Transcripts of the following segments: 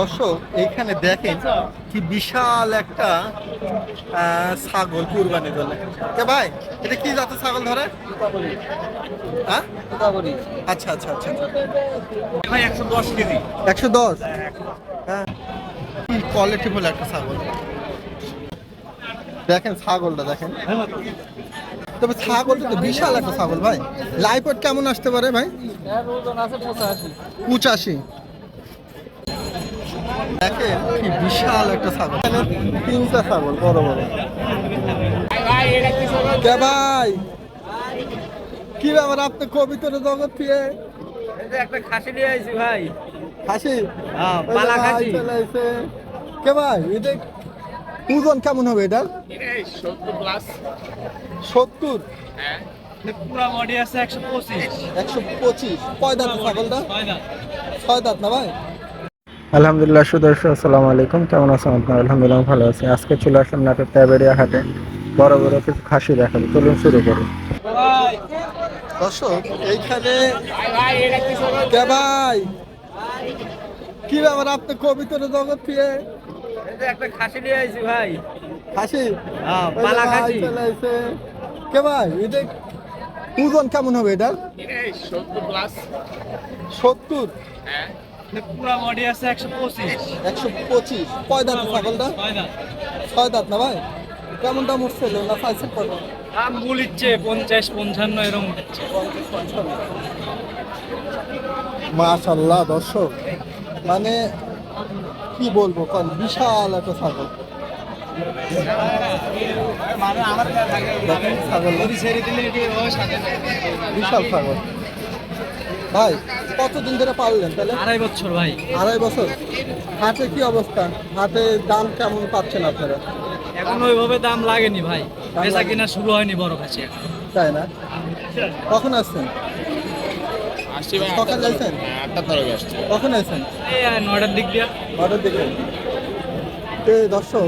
দর্শক এইখানে দেখেন কি বিশাল একটা ছাগল কুরবানি দলে কে ভাই এটা কি জাতের ছাগল ধরে? হ্যাঁ? আচ্ছা আচ্ছা আচ্ছা ভাই একশো দশ কেজি। একশো দশ? হ্যাঁ। কি কোয়ালিটি ফুল একটা ছাগল। দেখেন ছাগলটা দেখেন। তবে ছাগলটা তো বিশাল একটা ছাগল ভাই। লাইফ কেমন আসতে পারে ভাই? পঁচাশি। দেখেন কি বিশাল একটা ছাগল। তিনটা ছাগল বড় বড়। কে ভাই? কি ব্যাপার আপনি কবিতর জগৎ থেকে একটা খাসি নিয়ে আইছি ভাই। হ্যাঁ, ওই যে পালা খাসি। কে ভাই এটা ওজন কেমন হবে এটা? সত্তর পুরা বডি আছে একশো পঁচিশ। একশো পঁচিশ। কয় দাঁত ছাগলটা? ছয় দাঁত। ছয় দাঁত না ভাই? আলহামদুলিল্লাহ সুদর্শন আসসালামু আলাইকুম। কেমন আছেন আপনার? আলহামদুলিল্লাহ ভালো আছি। আজকে চলে আসলাম নাটোর ট্যাবেরিয়া হাটে। বড় বড় কিছু খাসি দেখাবো। চলুন শুরু করি। দর্শক এইখানে কে ভাই? কি ব্যাপার আপনি কবিতর জগৎ থেকে? একটা খাসি নিয়ে আইছি ভাই। হাসি হ্যাঁ, পালা খাসি। চলে আইছে। কে ভাই? এটা ওজন কেমন হবে এটা? সত্তর প্লাস সত্তর? পুরা বডি আছে কয় দাঁত ছাগলটা? ছয় দাঁত। ছয় দাঁত না ভাই? কেমন দাম উঠছিল না পাইছেন কত দাম বলিচ্ছে পঞ্চাশ পঞ্চান্ন এরকম উঠছে দর্শক। মানে কি বলব কারণ বিশাল একটা ছাগল। দেখেন ছাগল। বিশাল ছাগল। ভাই কতদিন ধরে পাললেন তাহলে? আড়াই বছর ভাই। আড়াই বছর? হাটে কি অবস্থা? হাটে দাম কেমন পাচ্ছেন আপনারা? এখন ওইভাবে দাম লাগেনি ভাই। বেচা কিনা শুরু হয়নি বড় কাছে তাই না? কখন আসছেন? আসছি সকাল যাইছেন? কখন আসছেন এই নয়টার দিক দিয়ে। দেখবেন তো দর্শক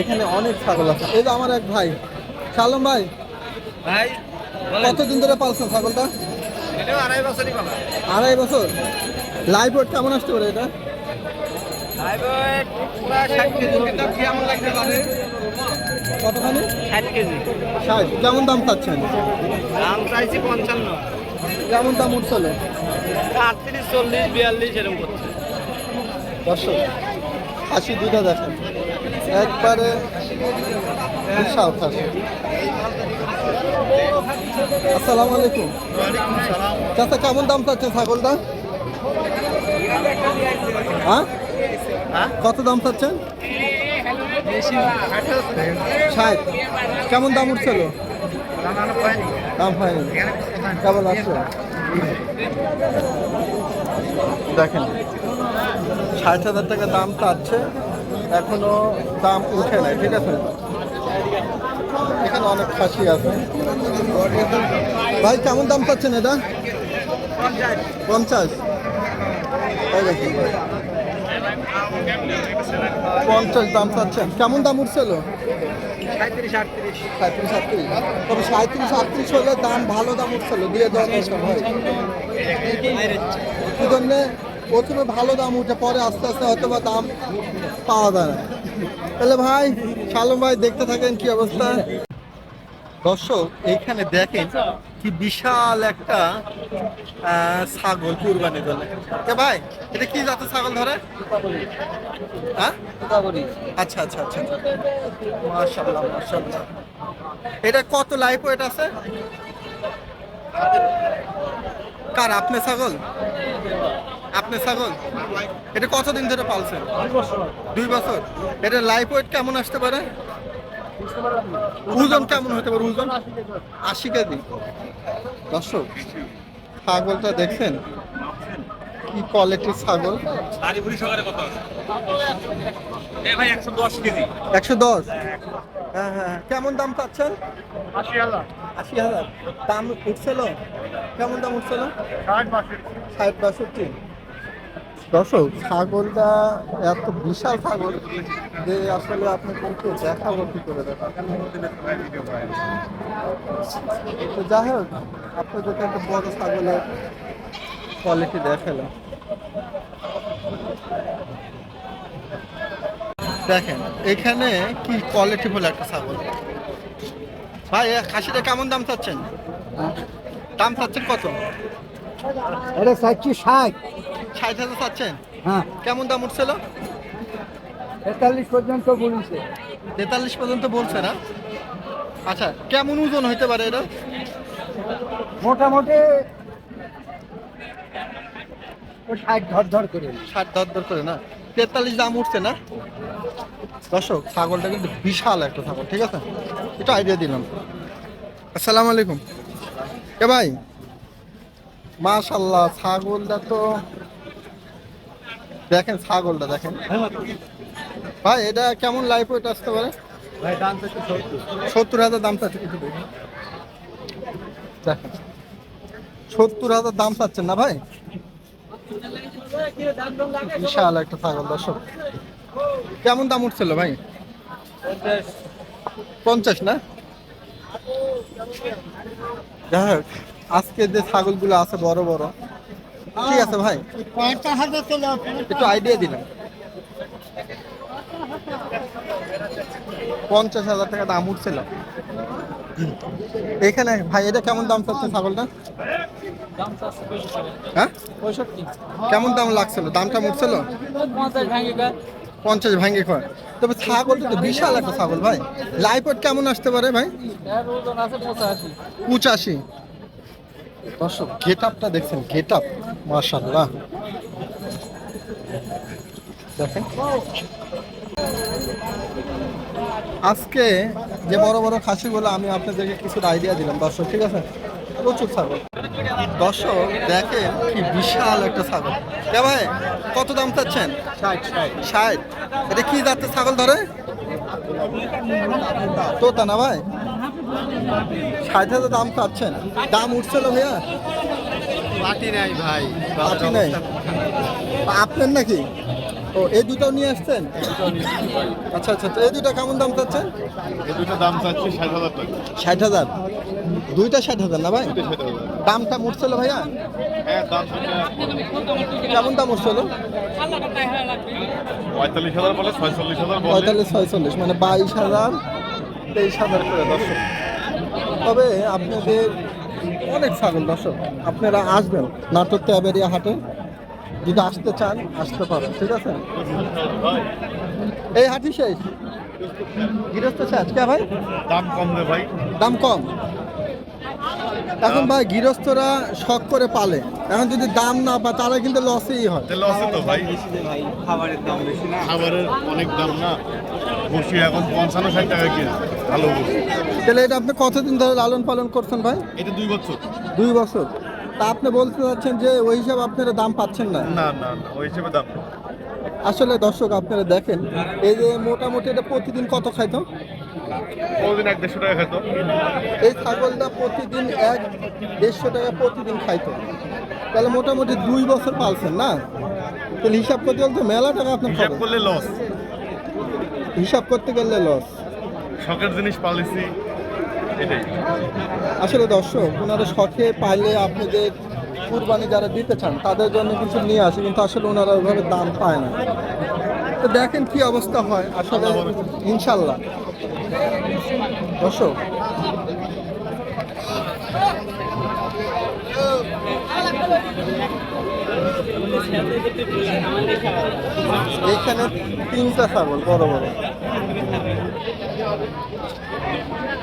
এখানে অনেক ছাগল আছে। এই যে আমার এক ভাই শালম ভাই ভাই কতদিন ধরে পালছেন ছাগলটা? আড়াই বছর? লাইভ ওয়েট কেমন আসতে পারে এটা? কতখানি? ষাট কেজি। ষাট। কেমন দাম পাচ্ছেন দাম চাইছি পঞ্চান্ন। কেমন দাম উঠছিল আটত্রিশ চল্লিশ বিয়াল্লিশ এরকম করছে। দর্শক খাসি দুটা দেখেন। একবারে বিশাল খাসি আসসালামু আলাইকুম। চাচা কেমন দাম চাচ্ছেন ছাগলটা হ্যাঁ? কত দাম চাচ্ছেন? ষাট। কেমন দাম উঠছিল? দাম হয়নি। কেমন আসছে দেখেন ষাট হাজার টাকা দাম চাচ্ছে। এখনও দাম উঠে নাই ঠিক আছে? অনেক খাসি আছে। ভাই, কেমন দাম পাচ্ছেন এটা? পঞ্চাশ। পঞ্চাশ দাম পাচ্ছেন কেমন দাম উঠছিল সাঁত্রিশ আটত্রিশ সাঁত্রিশ আটত্রিশ হলে দাম, ভালো দাম উঠছিল দিয়ে দেওয়া দরকার এই জন্যে প্রথমে ভালো দাম উঠে পরে আস্তে আস্তে হয়তো বা দাম পাওয়া যায় না। তাহলে ভাই, শালম ভাই, দেখতে থাকেন কি অবস্থা? দর্শক এইখানে দেখেন কি বিশাল একটা ছাগল কুরবানি দলে কে ভাই এটা কি জাতের ছাগল ধরে? হ্যাঁ? আচ্ছা আচ্ছা আচ্ছা মাশাল্লাহ মাশাল্লাহ এটা কত লাইফ ওয়েট আছে? কার আপনি ছাগল? আপনি ছাগল? এটা কতদিন ধরে পালছেন? দুই বছর। এটা লাইফ ওয়েট কেমন আসতে পারে? ওজন কেমন হতে পারে? ওজন আশি কেজি। দর্শক ছাগলটা দেখছেন? কি কোয়ালিটির ছাগল? একশো দশ কেজি। একশো দশ? হ্যাঁ হ্যাঁ কেমন দাম পাচ্ছেন আশি হাজার। আশি হাজার। দাম উঠছিল কেমন দাম উঠছিল ষাট বাষট্টি। ষাট বাষট্টি। দর্শক ছাগলটা এত বিশাল ছাগল যে আসলে আপনি কিন্তু দেখাবো কি করে তো যাই হোক আপনি আপনাদেরকে একটা বড় ছাগলের কোয়ালিটি দেখালাম। দেখেন এখানে কি কোয়ালিটি ফুল একটা ছাগল? ভাই খাসিটা কেমন দাম চাচ্ছেন? দাম চাচ্ছেন কত? এটা চাচ্ছি ষাট। ষাট হাজার চাচ্ছেন? হ্যাঁ। কেমন দাম উঠছিল? তেতাল্লিশ পর্যন্ত বলেছে। তেতাল্লিশ পর্যন্ত বলছে না? আচ্ছা কেমন ওজন হইতে পারে এটা? মোটামুটি ষাট ধর ধর করে। ষাট দর দর করে না? তেতাল্লিশ দাম উঠছে না? দর্শক ছাগলটা কিন্তু বিশাল একটা ছাগল ঠিক আছে? একটু আইডিয়া দিলাম। আসসালামু আলাইকুম। এ ভাই মাশাল্লাহ ছাগলটা তো দেখেন ছাগলটা দেখেন। ভাই এটা কেমন লাইফ ওয়েট আসতে পারে? সত্তর। হাজার দাম চাচ্ছে দেখেন। সত্তর হাজার দাম চাচ্ছেন না ভাই? বিশাল একটা ছাগল দর্শক। কেমন দাম উঠছিল ভাই? পঞ্চাশ না? যাই হোক আজকে যে ছাগলগুলো আছে বড় বড় ঠিক আছে ভাই। পঞ্চাশ হাজার একটু আইডিয়া দিলাম। পঞ্চাশ হাজার টাকা দাম উঠছিল। এখানে ভাই এটা কেমন দাম চাচ্ছে ছাগলটা? হ্যাঁ? কেমন দাম লাগছিল? দামটা উঠছিল? পঞ্চাশ ভাঙ্গে খয় তবে ছাগলটা তো বিশাল একটা ছাগল ভাই। লাইফট কেমন আসতে পারে ভাই? পঁচাশি। দর্শক গেট আপটা দেখছেন গেট আপ মার্শাল্লাহ দেখেন। আজকে যে বড় বড় খাসিগুলো আমি আপনাদেরকে কিছু আইডিয়া দিলাম দর্শক ঠিক আছে? প্রচুর ছাগল। দর্শক দেখেন কি বিশাল একটা ছাগল। কে ভাই কত দাম চাচ্ছেন? ষাট। এটা কি জাতের ছাগল ধরে? তোতা না ভাই? ষাট হাজার দাম পাচ্ছেন? দাম উঠছিল ভাইয়া? পাটি নাই ভাই পাতি নাই? আপনার নাকি? ও এই দুটো নিয়ে আসছেন? আচ্ছা আচ্ছা তো এই দুটো কেমন দাম চাচ্ছেন? এই দুটো দাম চাচ্ছি ষাট হাজার টাকা। ষাট হাজার? দুইটা ষাট হাজার না ভাই? দামটা উঠছিল ভাইয়া? হ্যাঁ কেমন দাম উঠছিল পঁয়তাল্লিশ হাজার বলে ছয়চল্লিশ হাজার পঁয়তাল্লিশ ছয়চল্লিশ মানে বাইশ হাজার তেইশ হাজার করে দর্শক। তবে আপনাদের অনেক ছাগল দর্শক। আপনারা আসবেন নাটক ক্যাবেরিয়া হাটে। যদি আসতে চান আসতে পারেন ঠিক আছে? এই হাটি শেষ। গৃহস্থ শেষ। কে ভাই? দাম কম রে ভাই। দাম কম। এখন ভাই গৃহস্থরা শখ করে পালে। এখন যদি দাম না পায় তারা কিন্তু লসেই হয়। তাহলে তো ভাই। খাবারের দাম বেশি না। খাবারের অনেক দাম না। বসি এখন পঞ্চান্ন ষাট টাকা কিনা ভালো তাহলে এটা আপনি কতদিন ধরে লালন পালন করছেন ভাই? এটা দুই বছর। দুই বছর। তা আপনি বলতে চাচ্ছেন যে ওই হিসাবে আপনারা দাম পাচ্ছেন না? না না না ওই হিসেবে দাম। আসলে দর্শক আপনারা দেখেন এই যে মোটামুটি এটা প্রতিদিন কত খাইতো? কোনোদিন এক দেড়শো টাকা খেত এই ছাগলটা প্রতিদিন এক দেড়শো টাকা প্রতিদিন খাইতো। তাহলে মোটামুটি দুই বছর পালছেন না? তাহলে হিসাব করতে গেলে তো মেলা টাকা আপনার হিসাব করলে লস হিসাব করতে গেলে লস শখের জিনিস পালিছি এটাই। আসলে দর্শক ওনারা শখে পাইলে আপনাদের কুরবানি যারা দিতে চান তাদের জন্য কিছু নিয়ে আসে কিন্তু আসলে ওনারা ওইভাবে দাম পায় না। তো দেখেন কি অবস্থা হয় আসলে ইনশাল্লাহ। দর্শক এইখানে তিনটা ছাগল বড় বড়।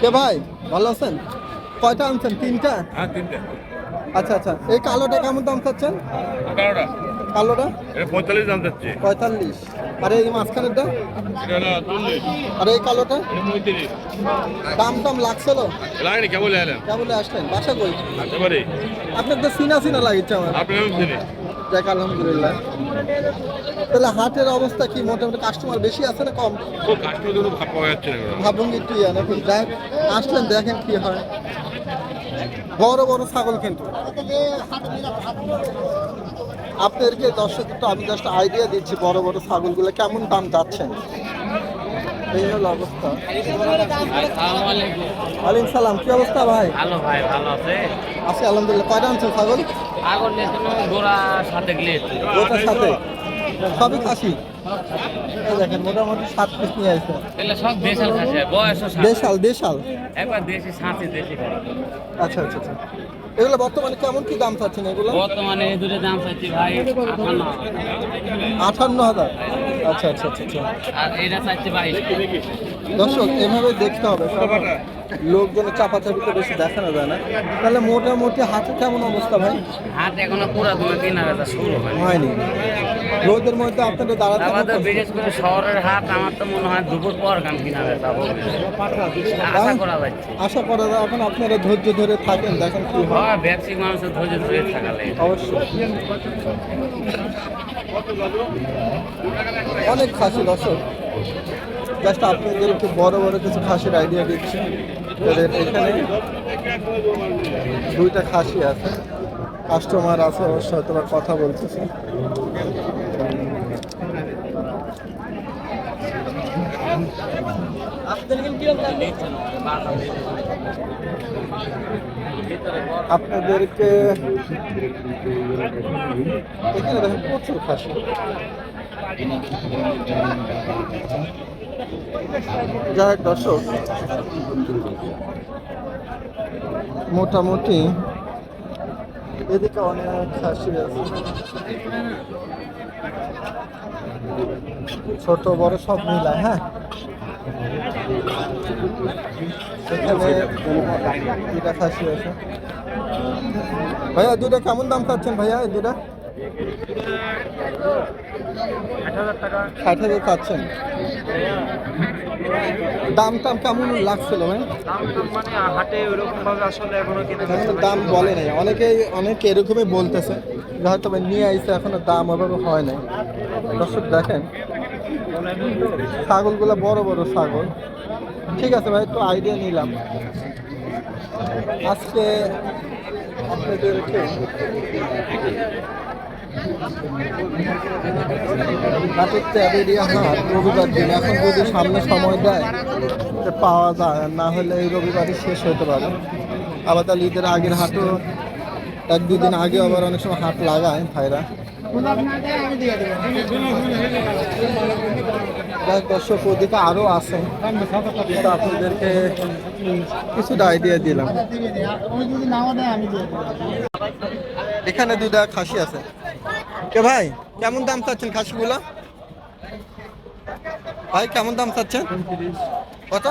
কে ভাই ভালো আছেন? কয়টা আনছেন? তিনটা? হ্যাঁ আচ্ছা আচ্ছা এই কালোটা কেমন দাম চাচ্ছেন? কালোটা? এটা পঁয়তাল্লিশ দাম যাচ্ছে। পঁয়তাল্লিশ। আর এই মাঝখানেরটা? আর এই কালোটা? দাম টাম লাগছিল লাগেনি এলেন কেমন আসলেন বাসা কই? একেবারে আপনার তো সিনা সিনা লাগছে আমার। আপনি চিনি আলহামদুলিল্লাহ। তাহলে হাটের অবস্থা কি? মোটামুটি কাস্টমার বেশি আছে না কম? ও কাস্টমার জন্য ভাব পাওয়া যাচ্ছে নাকি যাই আসলেন দেখেন কি হয়। বড় বড় ছাগল কিন্তু। আপনাদেরকে দর্শক একটু আমি জাস্ট আইডিয়া দিচ্ছি বড় বড় ছাগলগুলো। কেমন দাম যাচ্ছে এই হলো অবস্থা। ওয়ালাইকুম সালাম কি অবস্থা ভাই? ভালো ভাই ভালো আছে। আছে আলহামদুলিল্লাহ কয়টা আনছেন ছাগল? আগর নিয়ে গোড়া সাথে সাথে? সবই খাসি? দেখেন মোটামুটি সাত পিস নিয়ে আসছে দেশাল দেশাল দেশাল। একবার দেশি সাঁচি দেশি আচ্ছা আচ্ছা আচ্ছা। এগুলো বর্তমানে কেমন কি দাম চাচ্ছেন এগুলো? বর্তমানে এই দুটো দাম চাচ্ছি ভাই আটান্ন হাজার। আচ্ছা আচ্ছা আচ্ছা আচ্ছা। আর এটা চাচ্ছি বাইশ। দর্শক এভাবে দেখতে হবে কারণ লোকজনের চাপাচাপিতে বেশি দেখানো যায় না। তাহলে মোটামুটি হাতে কেমন অবস্থা ভাই? হাট এখনও পুরা তোমার কেনা শুরু হয়নি। রোদের মধ্যে আপনাদের দাঁড়াতে আমাদের বিশেষ করে শহরের হাট আমার তো মনে হয় দুপুর পর গান কিনা বেচা আশা করা যাচ্ছে। আশা করা যায় এখন আপনারা ধৈর্য ধরে থাকেন দেখেন কি হয়। ব্যবসায়িক মানুষের ধৈর্য ধরে থাকালে। অবশ্যই। অনেক খাসি দর্শক। জাস্ট আপনাদের একটু বড় বড় কিছু খাসির আইডিয়া দিচ্ছি। এখানে দুইটা খাসি আছে। কাস্টমার আছে অবশ্য হয়তো বা কথা বলতেছে। আপনাদেরকে এখানে দেখেন প্রচুর খাসি। যাই দর্শক, মোটামুটি এদিকে অনেক খাসি আছে। ছোট বড় সব মিলায় হ্যাঁ? ভাইয়া, দুটা কেমন দাম চাচ্ছেন ভাইয়া দুটা? দাম টাম কেমন লাগছিল দাম অনেকে এরকমই বলতেছে। নিয়ে এখনও দাম হয় নাই। দর্শক দেখেন। ছাগলগুলো বড় বড় ছাগল। ঠিক আছে ভাই, একটু আইডিয়া নিলাম। আজকে আপনাদেরকে নাটক ট্যাবেরিয়া হাট রবিবার দিন। এখন যদি সামনে সময় দেয় পাওয়া যায়। না হলে এই রবিবারই শেষ হতে পারে। আবার তাহলে ঈদের আগের হাটও এক দুদিন আগে আবার অনেক সময় হাট লাগায় ভাইরা। দর্শক ওদিকে আরও আছে। কিন্তু আপনাদেরকে কিছুটা আইডিয়া দিলাম। এখানে দুটা খাসি আছে। কে ভাই কেমন দাম চাচ্ছেন খাসিগুলো? ভাই কেমন দাম চাচ্ছেন? কত?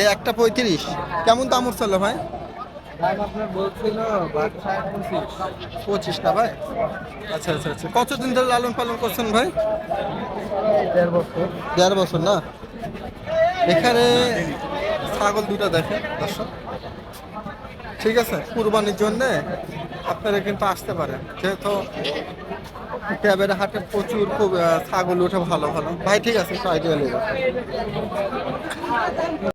এই একটা পঁয়ত্রিশ। কেমন দাম উঠছিল ভাই? পঁচিশ। না ভাই? আচ্ছা আচ্ছা আচ্ছা। কতদিন ধরে লালন পালন করছেন ভাই? দেড় বছর। দেড় বছর না? এখানে ছাগল দুটো দেখেন দর্শক। ঠিক আছে কুরবানির জন্য আপনারা কিন্তু আসতে পারেন। যেহেতু ট্যাবের হাটে প্রচুর খুব ছাগল উঠে ভালো ভালো। ভাই ঠিক আছে একটু আইডিয়া নেব